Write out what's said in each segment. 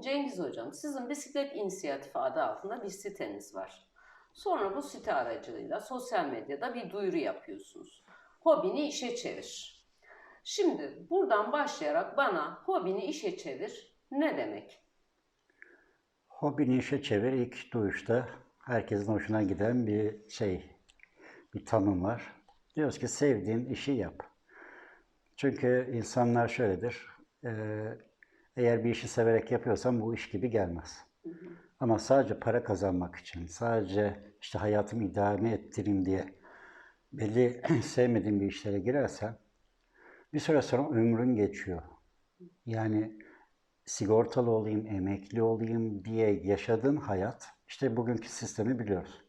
Cengiz Hocam, sizin Bisiklet İnisiyatifi adı altında bir siteniz var. Sonra bu site aracılığıyla sosyal medyada bir duyuru yapıyorsunuz. Hobini işe çevir. Şimdi buradan başlayarak bana hobini işe çevir ne demek? Hobini işe çevir ilk duyuşta herkesin hoşuna giden bir şey, bir tanım var. Diyoruz ki sevdiğin işi yap. Çünkü insanlar şöyledir, eğer bir işi severek yapıyorsan bu iş gibi gelmez. Ama sadece para kazanmak için, sadece işte hayatımı idame ettireyim diye belli sevmediğin bir işlere girersen bir süre sonra ömrün geçiyor. Yani sigortalı olayım, emekli olayım diye yaşadığın hayat, işte bugünkü sistemi biliyoruz.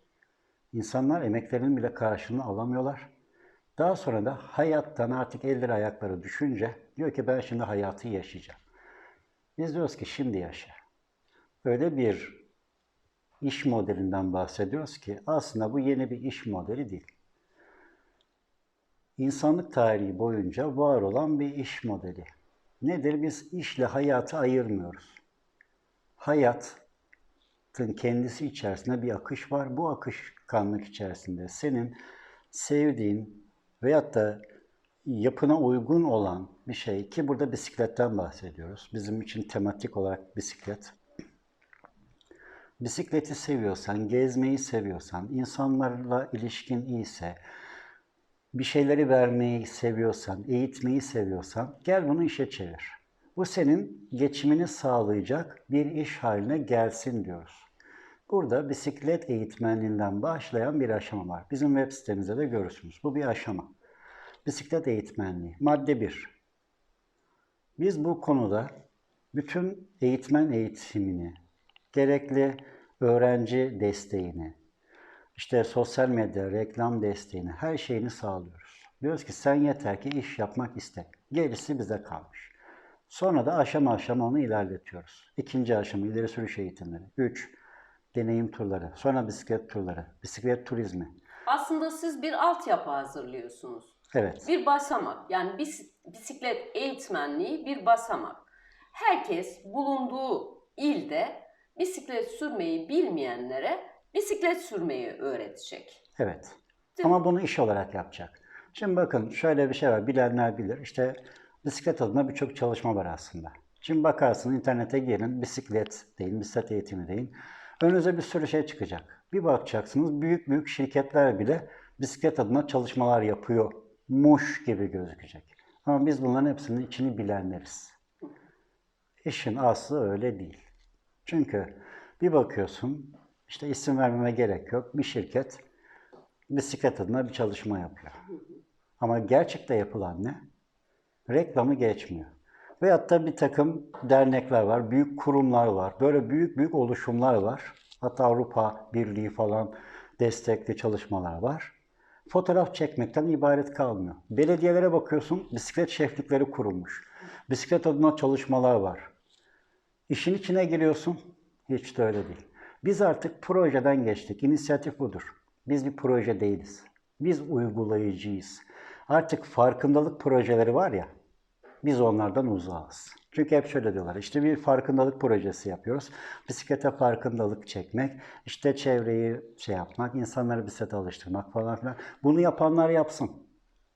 İnsanlar emeklerinin bile karşılığını alamıyorlar. Daha sonra da hayattan artık elleri ayakları düşünce diyor ki ben şimdi hayatı yaşayacağım. Biz diyoruz ki şimdi yaşa. Öyle bir iş modelinden bahsediyoruz ki aslında bu yeni bir iş modeli değil. İnsanlık tarihi boyunca var olan bir iş modeli. Nedir? Biz işle hayatı ayırmıyoruz. Hayatın kendisi içerisinde bir akış var. Bu akışkanlık içerisinde senin sevdiğin veyahut da yapına uygun olan bir şey ki burada bisikletten bahsediyoruz. Bizim için tematik olarak bisiklet. Bisikleti seviyorsan, gezmeyi seviyorsan, insanlarla ilişkin iyiyse, bir şeyleri vermeyi seviyorsan, eğitmeyi seviyorsan gel bunu işe çevir. Bu senin geçimini sağlayacak bir iş haline gelsin diyoruz. Burada bisiklet eğitmenliğinden başlayan bir aşama var. Bizim web sitemizde de görürsünüz. Bu bir aşama. Bisiklet eğitmenliği. Madde 1. Biz bu konuda bütün eğitmen eğitimini, gerekli öğrenci desteğini, işte sosyal medya, reklam desteğini, her şeyini sağlıyoruz. Diyoruz ki sen yeter ki iş yapmak iste. Gerisi bize kalmış. Sonra da aşama aşama onu ilerletiyoruz. İkinci aşama ileri sürüş eğitimleri. Üç, deneyim turları. Sonra bisiklet turları. Bisiklet turizmi. Aslında siz bir altyapı hazırlıyorsunuz. Evet. Bir basamak yani bis- bisiklet eğitmenliği bir basamak. Herkes bulunduğu ilde bisiklet sürmeyi bilmeyenlere bisiklet sürmeyi öğretecek. Evet. Değil mi? Ama bunu iş olarak yapacak. Şimdi bakın şöyle bir şey var. Bilenler bilir. İşte bisiklet adına birçok çalışma var aslında. Şimdi bakarsın internete girin. Bisiklet deyin, bisiklet eğitimi deyin. Önünüze bir sürü şey çıkacak. Bir bakacaksınız büyük büyük şirketler bile bisiklet adına çalışmalar yapıyormuş gibi gözükecek. Ama biz bunların hepsinin içini bilenleriz. İşin aslı öyle değil. Çünkü bir bakıyorsun, işte isim vermeme gerek yok, bir şirket bisiklet adına bir çalışma yapıyor. Ama gerçekte yapılan ne? Reklamı geçmiyor. Veyahut da bir takım dernekler var, büyük kurumlar var, böyle büyük büyük oluşumlar var. Hatta Avrupa Birliği falan destekli çalışmalar var. Fotoğraf çekmekten ibaret kalmıyor. Belediyelere bakıyorsun, bisiklet şeflikleri kurulmuş. Bisiklet adına çalışmalar var. İşin içine giriyorsun, hiç de öyle değil. Biz artık projeden geçtik. İnisiyatif budur. Biz bir proje değiliz. Biz uygulayıcıyız. Artık farkındalık projeleri var ya, biz onlardan uzağız. Çünkü hep şöyle diyorlar, işte bir farkındalık projesi yapıyoruz. Bisiklete farkındalık çekmek, işte çevreyi şey yapmak, insanları bisiklete alıştırmak falan filan. Bunu yapanlar yapsın.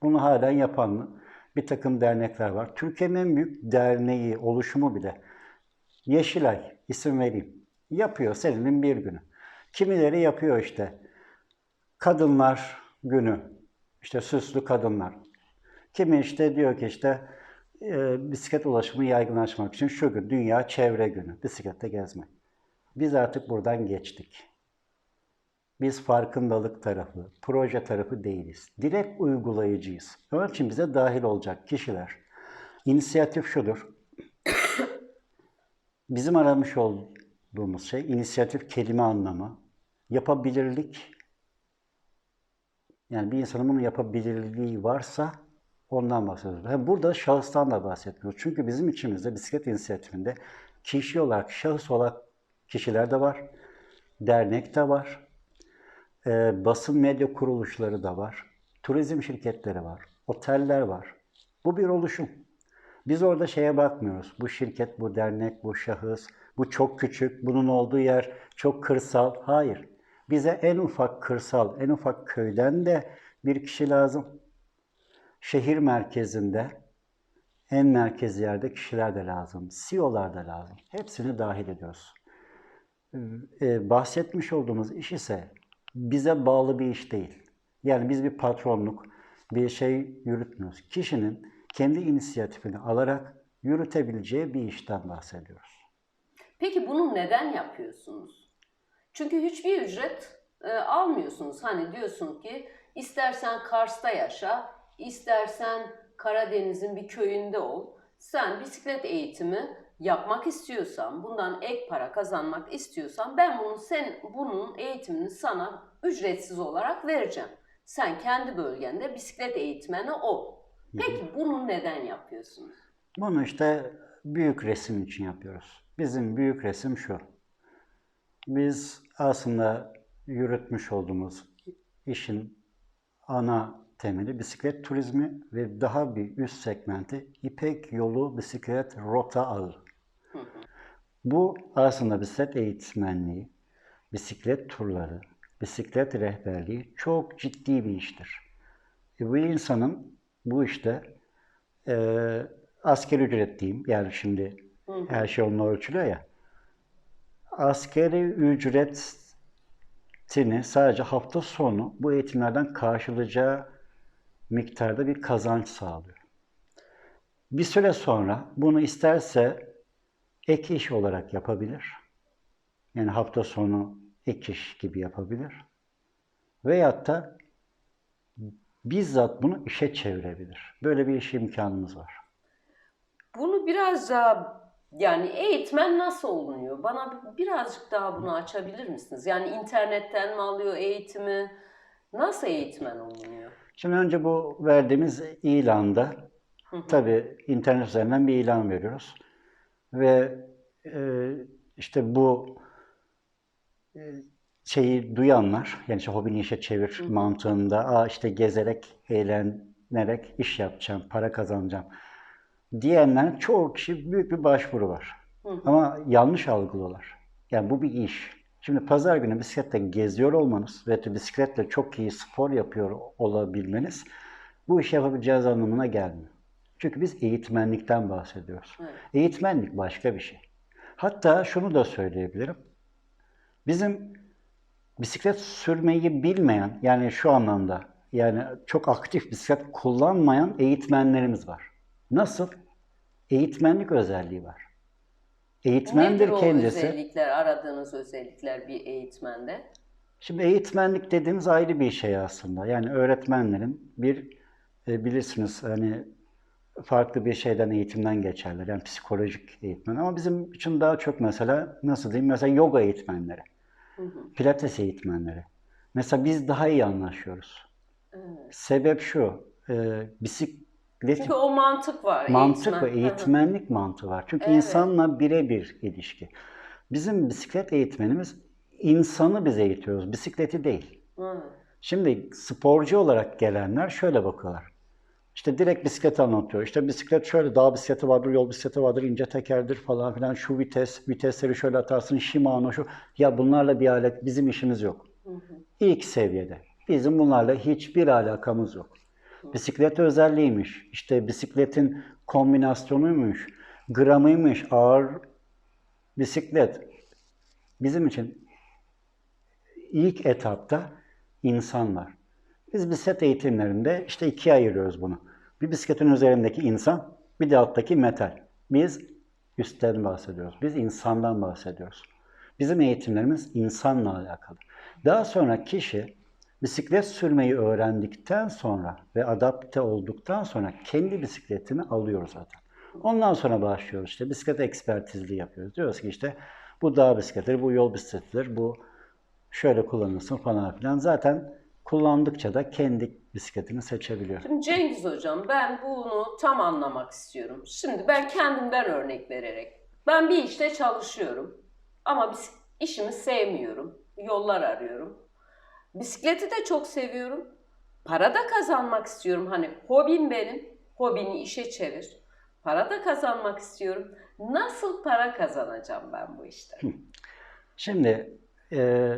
Bunu halen yapan bir takım dernekler var. Türkiye'nin en büyük derneği, oluşumu bile Yeşilay, isim vereyim. Yapıyor senenin bir günü. Kimileri yapıyor işte. Kadınlar günü. İşte süslü kadınlar. Kimi işte diyor ki işte e, bisiklet ulaşımı yaygınlaşmak için şu gün Dünya Çevre Günü. Bisiklette gezmek. Biz artık buradan geçtik. Biz farkındalık tarafı, proje tarafı değiliz. Direkt uygulayıcıyız. Onun için bize dahil olacak kişiler. İnisiyatif şudur. Bizim aramış olduğumuz şey inisiyatif kelime anlamı, yapabilirlik. Yani bir insanın bunu yapabilirliği varsa ondan bahsediyoruz. Ha, Burada şahıstan da bahsetmiyoruz. Çünkü bizim içimizde bisiklet inisiyatifinde kişi olarak, şahıs olarak kişiler de var. Dernek de var. e, basın medya kuruluşları da var. Turizm şirketleri var. Oteller var. Bu bir oluşum. Biz orada şeye bakmıyoruz. Bu şirket, bu dernek, bu şahıs, bu çok küçük, bunun olduğu yer çok kırsal. Hayır. Bize en ufak kırsal, en ufak köyden de bir kişi lazım. Şehir merkezinde, en merkez yerde kişiler de lazım. CEO'lar da lazım. Hepsini dahil ediyoruz. Ee, bahsetmiş olduğumuz iş ise bize bağlı bir iş değil. Yani biz bir patronluk, bir şey yürütmüyoruz. Kişinin kendi inisiyatifini alarak yürütebileceği bir işten bahsediyoruz. Peki bunu neden yapıyorsunuz? Çünkü hiçbir ücret e, almıyorsunuz. Hani diyorsun ki istersen Kars'ta yaşa, istersen Karadeniz'in bir köyünde ol. Sen bisiklet eğitimi yapmak istiyorsan, bundan ek para kazanmak istiyorsan ben bunu sen bunun eğitimini sana ücretsiz olarak vereceğim. Sen kendi bölgende bisiklet eğitmeni ol. Peki bunu neden yapıyorsunuz? Bunu işte büyük resim için yapıyoruz. Bizim büyük resim şu. Biz aslında yürütmüş olduğumuz işin ana temeli bisiklet turizmi ve daha bir üst segmenti İpek Yolu Bisiklet Rota Ağı. Hı hı. Bu aslında bisiklet eğitmenliği, bisiklet turları, bisiklet rehberliği çok ciddi bir iştir. E, bu insanın bu işte e, askeri ücret diyeyim, yani şimdi Hı hı. her şey onunla ölçülüyor ya. Askeri ücretini sadece hafta sonu bu eğitimlerden karşılayacağı miktarda bir kazanç sağlıyor. Bir süre sonra bunu isterse ek iş olarak yapabilir. Yani hafta sonu ek iş gibi yapabilir. Veyahut da bizzat bunu işe çevirebilir. Böyle bir iş imkanımız var. Bunu biraz daha yani eğitmen nasıl olunuyor? Bana birazcık daha bunu açabilir misiniz? Yani internetten mi alıyor eğitimi? Nasıl eğitmen olunuyor? Şimdi önce bu verdiğimiz ilanda Hı hı. tabii internet üzerinden bir ilan veriyoruz. Ve e, işte bu e, şeyi duyanlar, yani işte hobini işe çevir Hı mantığında, Aa işte gezerek, eğlenerek iş yapacağım, para kazanacağım diyenlerin çoğu kişi büyük bir başvuru var. Hı hı. Ama yanlış algılıyorlar. Yani bu bir iş. Şimdi pazar günü bisikletle geziyor olmanız ve bisikletle çok iyi spor yapıyor olabilmeniz bu işi yapabileceğiniz anlamına gelmiyor. Çünkü biz eğitmenlikten bahsediyoruz. Evet. Eğitmenlik başka bir şey. Hatta şunu da söyleyebilirim. Bizim bisiklet sürmeyi bilmeyen, yani şu anlamda, yani çok aktif bisiklet kullanmayan eğitmenlerimiz var. Nasıl? Eğitmenlik özelliği var. Eğitmendir Nedir o kendisi. özellikler, aradığınız özellikler bir eğitmende? Şimdi eğitmenlik dediğimiz ayrı bir şey aslında. Yani öğretmenlerin bir e, bilirsiniz hani farklı bir şeyden eğitimden geçerler. Yani psikolojik eğitmen. Ama bizim için daha çok mesela nasıl diyeyim? Mesela yoga eğitmenleri, Hı hı. pilates eğitmenleri. Mesela biz daha iyi anlaşıyoruz. Evet. Sebep şu. E, bisiklet Çünkü o mantık var. mantık eğitmen. hı. eğitmenlik mantığı var. Çünkü Evet. insanla birebir ilişki. Bizim bisiklet eğitmenimiz insanı biz eğitiyoruz, bisikleti değil. Hı. Şimdi sporcu olarak gelenler şöyle bakıyorlar. İşte direkt bisiklet anlatıyor. İşte bisiklet şöyle dağ bisikleti vardır, yol bisikleti vardır, ince tekerdir falan filan. Şu vites, vitesleri şöyle atarsın, Shimano şu. Ya bunlarla bir alet bizim işimiz yok. Hı hı. İlk seviyede. Bizim bunlarla hiçbir alakamız yok. Bisiklet özelliğiymiş. İşte bisikletin kombinasyonuymuş, gramıymış, ağır bisiklet. Bizim için ilk etapta insan var. Biz bisiklet eğitimlerinde işte ikiye ayırıyoruz bunu. Bir bisikletin üzerindeki insan, bir de alttaki metal. Biz üstten bahsediyoruz. Biz insandan bahsediyoruz. Bizim eğitimlerimiz insanla alakalı. Daha sonra kişi bisiklet sürmeyi öğrendikten sonra ve adapte olduktan sonra kendi bisikletini alıyor zaten. Ondan sonra başlıyoruz işte bisiklet ekspertizliği yapıyoruz. Diyoruz ki işte bu dağ bisikletidir, bu yol bisikletidir, bu şöyle kullanılsın falan filan. Zaten kullandıkça da kendi bisikletini seçebiliyor. Şimdi Cengiz Hocam ben bunu tam anlamak istiyorum. Şimdi ben kendimden örnek vererek. Ben bir işte çalışıyorum ama işimi sevmiyorum. Yollar arıyorum. Bisikleti de çok seviyorum. Para da kazanmak istiyorum. Hani hobim benim. Hobini işe çevir. Para da kazanmak istiyorum. Nasıl para kazanacağım ben bu işte? Şimdi e,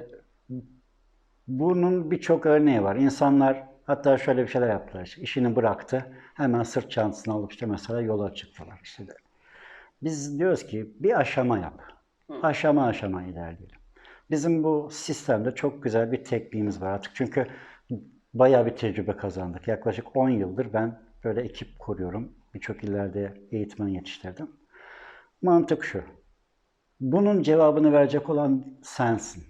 bunun birçok örneği var. İnsanlar hatta şöyle bir şeyler yaptılar. İşte işini bıraktı. Hemen sırt çantasını alıp işte mesela yola çıktılar. İşte. Biz diyoruz ki bir aşama yap. Aşama aşama ilerleyelim. Bizim bu sistemde çok güzel bir tekniğimiz var artık. Çünkü bayağı bir tecrübe kazandık. Yaklaşık 10 yıldır ben böyle ekip kuruyorum. Birçok illerde eğitmen yetiştirdim. Mantık şu. Bunun cevabını verecek olan sensin.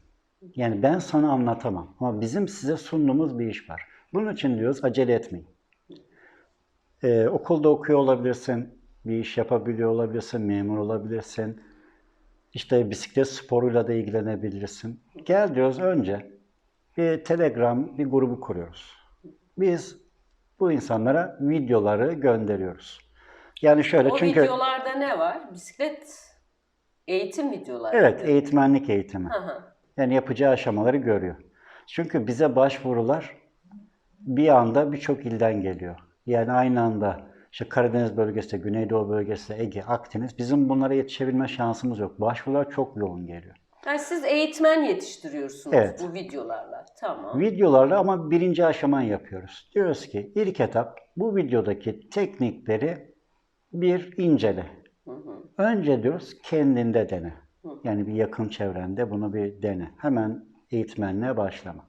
Yani ben sana anlatamam. Ama bizim size sunduğumuz bir iş var. Bunun için diyoruz acele etmeyin. Ee, okulda okuyor olabilirsin, bir iş yapabiliyor olabilirsin, memur olabilirsin. İşte bisiklet sporuyla da ilgilenebilirsin. Gel diyoruz önce bir Telegram bir grubu kuruyoruz. Biz bu insanlara videoları gönderiyoruz. Yani şöyle o çünkü videolarda ne var? Bisiklet eğitim videoları. evet mıydı? eğitmenlik eğitimi. Hı. Yani yapacağı aşamaları görüyor. Çünkü bize başvurular bir anda birçok ilden geliyor. Yani aynı anda işte Karadeniz bölgesi, Güneydoğu bölgesi, Ege, Akdeniz bizim bunlara yetişebilme şansımız yok. Başvurular çok yoğun geliyor. Yani siz eğitmen yetiştiriyorsunuz Evet. bu videolarla. Tamam. Videolarla ama birinci aşamayı yapıyoruz. Diyoruz ki ilk etap bu videodaki teknikleri bir incele. Hı hı. Önce diyoruz kendinde dene. Yani bir yakın çevrende bunu bir dene. Hemen eğitmenliğe başlama.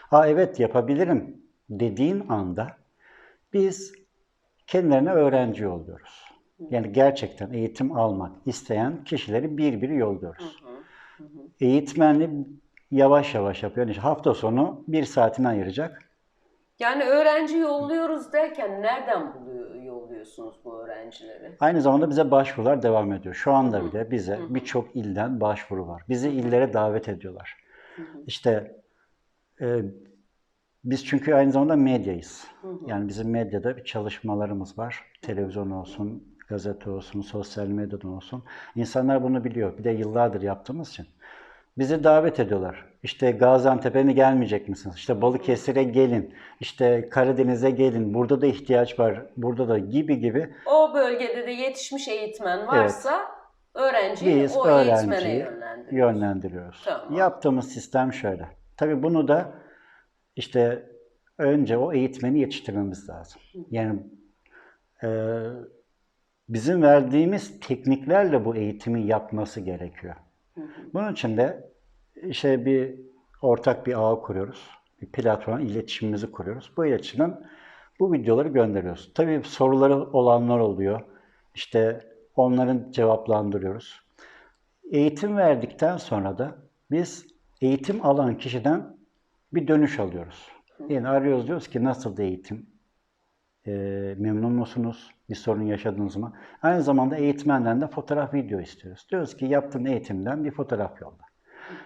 Ha evet yapabilirim dediğin anda biz kendilerine öğrenci yolluyoruz. Yani gerçekten eğitim almak isteyen kişileri bir bir yolluyoruz. Eğitmenli yavaş yavaş yapıyor. Yani hafta sonu bir saatini ayıracak. Yani öğrenci yolluyoruz derken nereden buluyor, yolluyorsunuz bu öğrencileri? Aynı zamanda bize başvurular devam ediyor. Şu anda bile bize birçok ilden başvuru var. Bizi illere davet ediyorlar. İşte e, biz çünkü aynı zamanda medyayız. Yani bizim medyada bir çalışmalarımız var. Televizyon olsun, gazete olsun, sosyal medyadan olsun. İnsanlar bunu biliyor. Bir de yıllardır yaptığımız için. Bizi davet ediyorlar. İşte Gaziantep'e mi gelmeyecek misiniz? İşte Balıkesir'e gelin. İşte Karadeniz'e gelin. Burada da ihtiyaç var. Burada da gibi gibi. O bölgede de yetişmiş eğitmen varsa öğrenciyi Biz o eğitmene öğrenciyi yönlendiriyoruz. yönlendiriyoruz. Tamam. Yaptığımız sistem şöyle. Tabii bunu da işte önce o eğitmeni yetiştirmemiz lazım. Yani e, bizim verdiğimiz tekniklerle bu eğitimi yapması gerekiyor. Bunun için de işte bir ortak bir ağ kuruyoruz. Bir platform iletişimimizi kuruyoruz. Bu iletişimden bu videoları gönderiyoruz. Tabii soruları olanlar oluyor. İşte onların cevaplandırıyoruz. Eğitim verdikten sonra da biz eğitim alan kişiden bir dönüş alıyoruz. Yani arıyoruz diyoruz ki nasıl eğitim? Ee, memnun musunuz? Bir sorun yaşadınız mı? Aynı zamanda eğitmenden de fotoğraf video istiyoruz. Diyoruz ki yaptığın eğitimden bir fotoğraf yolla.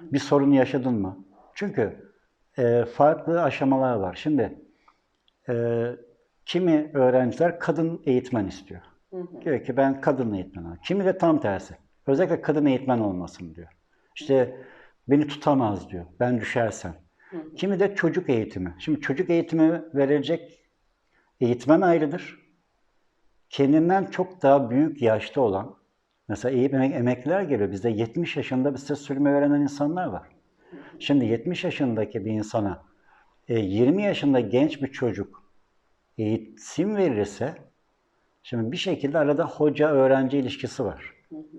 Bir sorun yaşadın mı? Çünkü e, farklı aşamalar var. Şimdi e, kimi öğrenciler kadın eğitmen istiyor. Diyor ki ben kadın eğitmen olayım. Kimi de tam tersi. Özellikle kadın eğitmen olmasın diyor. İşte beni tutamaz diyor. Ben düşersem. Kimi de çocuk eğitimi. Şimdi çocuk eğitimi verecek eğitmen ayrıdır. Kendinden çok daha büyük yaşta olan, mesela emek- emekliler geliyor. Bizde 70 yaşında bisiklet sürmeyi öğrenen insanlar var. Şimdi 70 yaşındaki bir insana e, 20 yaşında genç bir çocuk eğitim verirse Şimdi bir şekilde arada hoca-öğrenci ilişkisi var.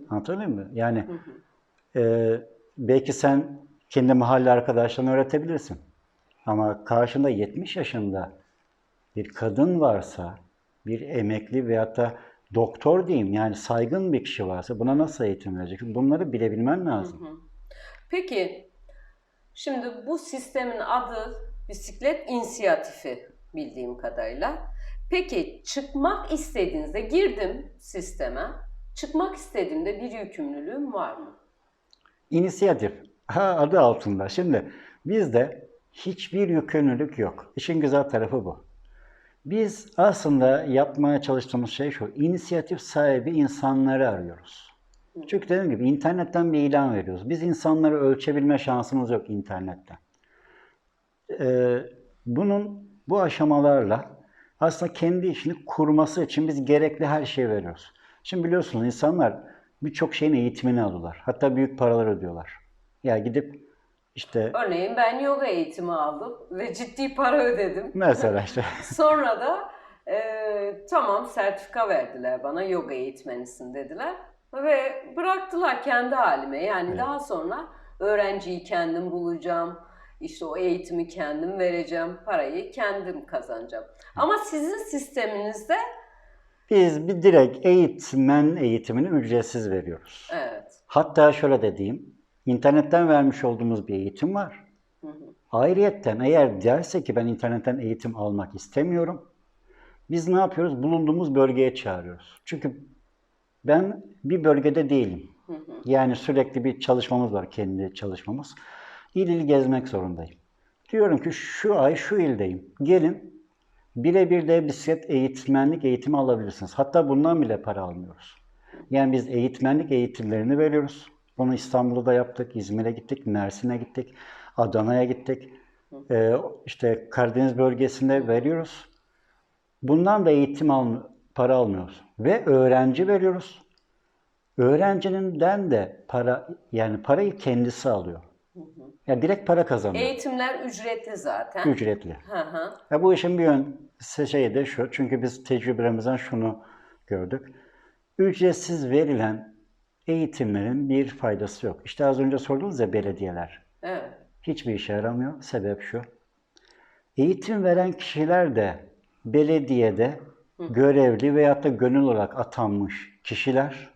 Anlatabiliyor muyum? Yani e, belki sen kendi mahalle arkadaşlarına öğretebilirsin. Ama karşında 70 yaşında bir kadın varsa, bir emekli veyahut da doktor diyeyim yani saygın bir kişi varsa buna nasıl eğitim vereceksin? Bunları bilebilmen lazım. Peki, şimdi bu sistemin adı bisiklet inisiyatifi bildiğim kadarıyla. Peki çıkmak istediğinizde girdim sisteme. Çıkmak istediğimde bir yükümlülüğüm var mı? İnisiyatif. Ha, adı altında. Şimdi bizde hiçbir yükümlülük yok. İşin güzel tarafı bu. Biz aslında yapmaya çalıştığımız şey şu. inisiyatif sahibi insanları arıyoruz. Çünkü dediğim gibi internetten bir ilan veriyoruz. Biz insanları ölçebilme şansımız yok internetten. Ee, bunun bu aşamalarla aslında kendi işini kurması için biz gerekli her şeyi veriyoruz. Şimdi biliyorsunuz insanlar birçok şeyin eğitimini alıyorlar. Hatta büyük paralar ödüyorlar. Ya gidip işte Örneğin ben yoga eğitimi aldım ve ciddi para ödedim. mesela işte Sonra da e, tamam sertifika verdiler bana yoga eğitmenisin dediler ve bıraktılar kendi halime. Yani Evet. daha sonra öğrenciyi kendim bulacağım. işte o eğitimi kendim vereceğim. Parayı kendim kazanacağım. Ama sizin sisteminizde biz bir direkt eğitmen eğitimini ücretsiz veriyoruz. evet. Hatta şöyle de diyeyim. İnternetten vermiş olduğumuz bir eğitim var. Hı hı. Ayrıyetten eğer derse ki ben internetten eğitim almak istemiyorum. Biz ne yapıyoruz? Bulunduğumuz bölgeye çağırıyoruz. Çünkü ben bir bölgede değilim. Hı hı. Yani sürekli bir çalışmamız var, kendi çalışmamız. İl il gezmek zorundayım. Diyorum ki şu ay şu ildeyim. Gelin birebir de bisiklet eğitmenlik eğitimi alabilirsiniz. Hatta bundan bile para almıyoruz. Yani biz eğitmenlik eğitimlerini veriyoruz. Bunu İstanbul'da da yaptık, İzmir'e gittik, Mersin'e gittik, Adana'ya gittik. Ee, işte Karadeniz bölgesinde veriyoruz. Bundan da eğitim al, para almıyoruz. Ve öğrenci veriyoruz. Öğrencinin de para yani parayı kendisi alıyor. Yani direkt para kazanıyor. Eğitimler ücretli zaten. Ücretli. Hı hı. Ya bu işin bir yön şeyi de şu. Çünkü biz tecrübelerimizden şunu gördük. Ücretsiz verilen eğitimlerin bir faydası yok. İşte az önce sordunuz ya belediyeler. Evet. Hiçbir işe yaramıyor. Sebep şu. Eğitim veren kişiler de belediyede görevli veyahut da gönül olarak atanmış kişiler.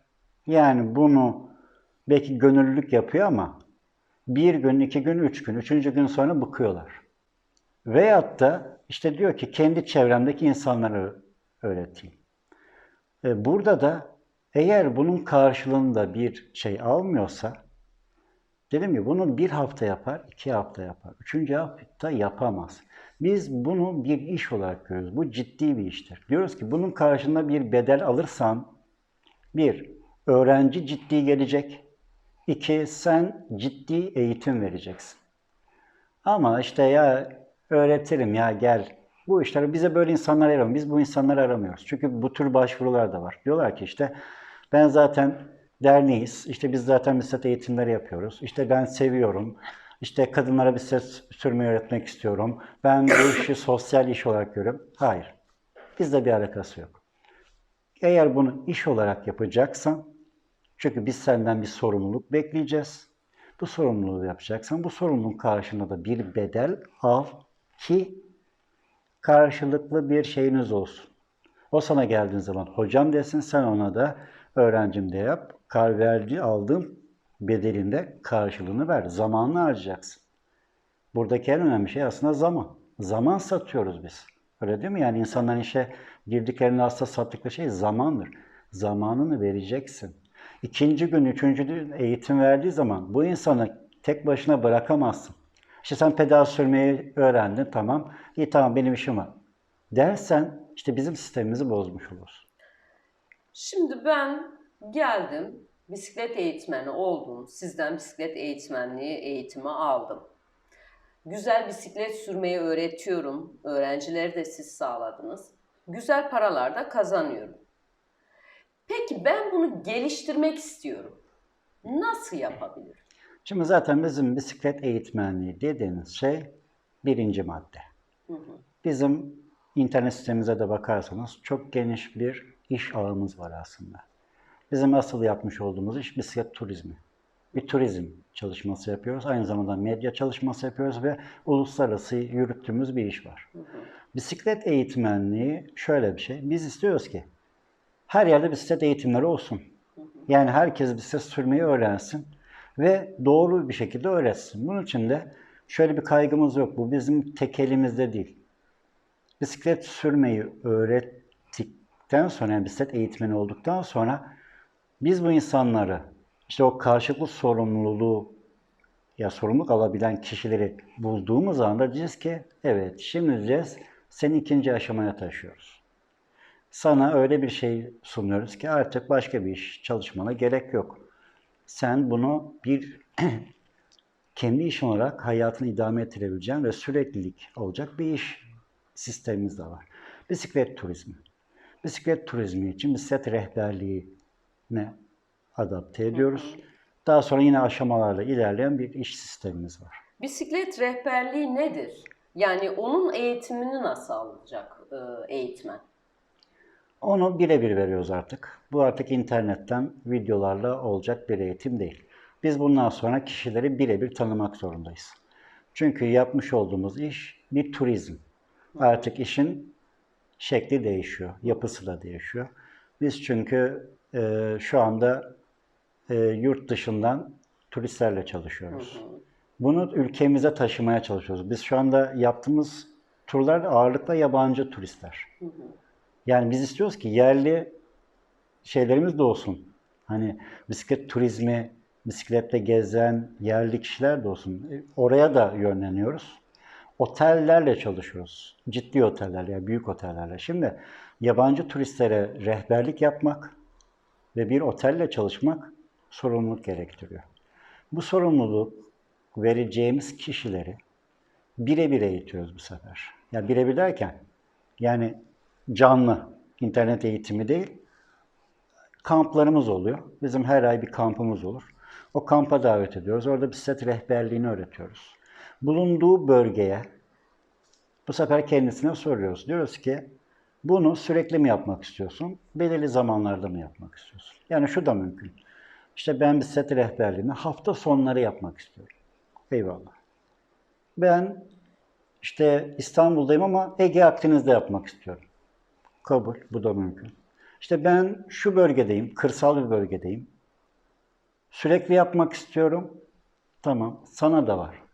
Yani bunu belki gönüllülük yapıyor ama bir gün, iki gün, üç gün, üçüncü gün sonra bıkıyorlar. Veyahut da işte diyor ki kendi çevremdeki insanlara öğreteyim. E, Burada da eğer bunun karşılığında bir şey almıyorsa Dedim ki bunu bir hafta yapar, iki hafta yapar. Üçüncü hafta yapamaz. Biz bunu bir iş olarak görüyoruz. Bu ciddi bir iştir. Diyoruz ki bunun karşında bir bedel alırsan, bir, öğrenci ciddi gelecek. İki, sen ciddi eğitim vereceksin. Ama işte ya öğretirim ya gel. Bu işler bize böyle insanlar aramıyor. Biz bu insanları aramıyoruz. Çünkü bu tür başvurular da var. Diyorlar ki işte ben zaten derneğiz. İşte biz zaten bisiklet eğitimleri yapıyoruz. İşte ben seviyorum. İşte kadınlara bisiklet sürmeyi öğretmek istiyorum. Ben bu işi sosyal iş olarak görüyorum. Hayır. Bizde bir alakası yok. Eğer bunu iş olarak yapacaksan, çünkü biz senden bir sorumluluk bekleyeceğiz. Bu sorumluluğu yapacaksan bu sorumluluğun karşılığında da bir bedel al ki karşılıklı bir şeyiniz olsun. O sana geldiğin zaman hocam desin, sen ona da öğrencim de yap. Kar verdiği aldığın bedelinde karşılığını ver. Zamanını harcayacaksın. Buradaki en önemli şey aslında zaman. Zaman satıyoruz biz. Öyle değil mi? Yani insanların işe girdiklerinde aslında sattıkları şey zamandır. Zamanını vereceksin. İkinci gün, üçüncü gün eğitim verdiği zaman bu insanı tek başına bırakamazsın. İşte sen pedal sürmeyi öğrendin, tamam. İyi tamam benim işim var. Dersen işte bizim sistemimizi bozmuş olursun. Şimdi ben geldim, bisiklet eğitmeni oldum. Sizden bisiklet eğitmenliği eğitimi aldım. Güzel bisiklet sürmeyi öğretiyorum. Öğrencileri de siz sağladınız. Güzel paralar da kazanıyorum. Peki ben bunu geliştirmek istiyorum. Nasıl yapabilirim? Şimdi zaten bizim bisiklet eğitmenliği dediğimiz şey birinci madde. Hı hı. Bizim internet sitemize de bakarsanız çok geniş bir iş ağımız var aslında. Bizim asıl yapmış olduğumuz iş bisiklet turizmi. Bir turizm çalışması yapıyoruz. Aynı zamanda medya çalışması yapıyoruz ve uluslararası yürüttüğümüz bir iş var. Bisiklet eğitmenliği şöyle bir şey. Biz istiyoruz ki her yerde bisiklet eğitimleri olsun. Yani herkes bisiklet sürmeyi öğrensin ve doğru bir şekilde öğretsin. Bunun için de şöyle bir kaygımız yok. Bu bizim tek elimizde değil. Bisiklet sürmeyi öğrettikten sonra, yani bisiklet eğitmeni olduktan sonra biz bu insanları işte o karşılıklı sorumluluğu ya sorumluluk alabilen kişileri bulduğumuz anda diyeceğiz ki evet şimdi diyeceğiz seni ikinci aşamaya taşıyoruz. Sana öyle bir şey sunuyoruz ki artık başka bir iş çalışmana gerek yok. Sen bunu bir kendi işin olarak hayatını idame ettirebileceğin ve süreklilik olacak bir iş sistemimiz de var. Bisiklet turizmi. Bisiklet turizmi için bisiklet rehberliği ne adapte ediyoruz. Daha sonra yine aşamalarla ilerleyen bir iş sistemimiz var. Bisiklet rehberliği nedir? Yani onun eğitimini nasıl alacak e, eğitmen? Onu birebir veriyoruz artık. Bu artık internetten videolarla olacak bir eğitim değil. Biz bundan sonra kişileri birebir tanımak zorundayız. Çünkü yapmış olduğumuz iş bir turizm. Artık işin şekli değişiyor, yapısı da değişiyor. Biz çünkü e, şu anda e, yurt dışından turistlerle çalışıyoruz. Bunu ülkemize taşımaya çalışıyoruz. Biz şu anda yaptığımız turlar ağırlıkla yabancı turistler. Yani biz istiyoruz ki yerli şeylerimiz de olsun. Hani bisiklet turizmi, bisikletle gezen yerli kişiler de olsun. E, Oraya da yönleniyoruz. Otellerle çalışıyoruz. Ciddi otellerle, yani büyük otellerle. Şimdi yabancı turistlere rehberlik yapmak ve bir otelle çalışmak sorumluluk gerektiriyor. Bu sorumluluk vereceğimiz kişileri birebir eğitiyoruz bu sefer. Yani birebir derken yani canlı internet eğitimi değil, kamplarımız oluyor. Bizim her ay bir kampımız olur. O kampa davet ediyoruz. Orada bisiklet rehberliğini öğretiyoruz. Bulunduğu bölgeye bu sefer kendisine soruyoruz. Diyoruz ki bunu sürekli mi yapmak istiyorsun? Belirli zamanlarda mı yapmak istiyorsun? Yani şu da mümkün. İşte ben bisiklet rehberliğini hafta sonları yapmak istiyorum. Eyvallah. Ben işte İstanbul'dayım ama Ege Akdeniz'de yapmak istiyorum. Kabul, bu da mümkün. İşte ben şu bölgedeyim, kırsal bir bölgedeyim. Sürekli yapmak istiyorum. Tamam, sana da var.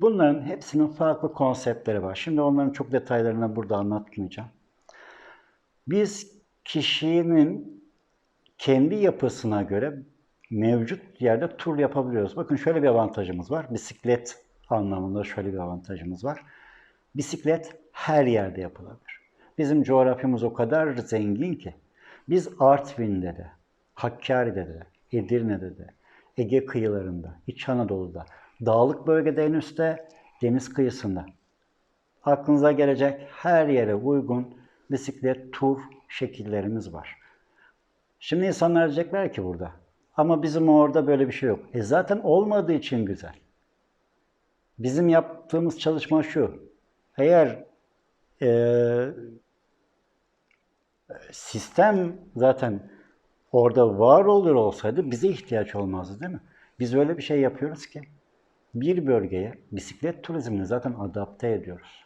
Bunların hepsinin farklı konseptleri var. Şimdi onların çok detaylarını burada anlatmayacağım. Biz kişinin kendi yapısına göre mevcut yerde tur yapabiliyoruz. Bakın şöyle bir avantajımız var. Bisiklet anlamında şöyle bir avantajımız var. Bisiklet her yerde yapılabilir. Bizim coğrafyamız o kadar zengin ki biz Artvin'de de, Hakkari'de de, Edirne'de de, Ege kıyılarında, İç Anadolu'da, dağlık bölgede en üstte, deniz kıyısında. Aklınıza gelecek her yere uygun bisiklet tur şekillerimiz var. Şimdi insanlar diyecekler ki burada, ama bizim orada böyle bir şey yok. E zaten olmadığı için güzel. Bizim yaptığımız çalışma şu. Eğer e, sistem zaten orada var olur olsaydı bize ihtiyaç olmazdı değil mi? Biz öyle bir şey yapıyoruz ki bir bölgeye bisiklet turizmini zaten adapte ediyoruz.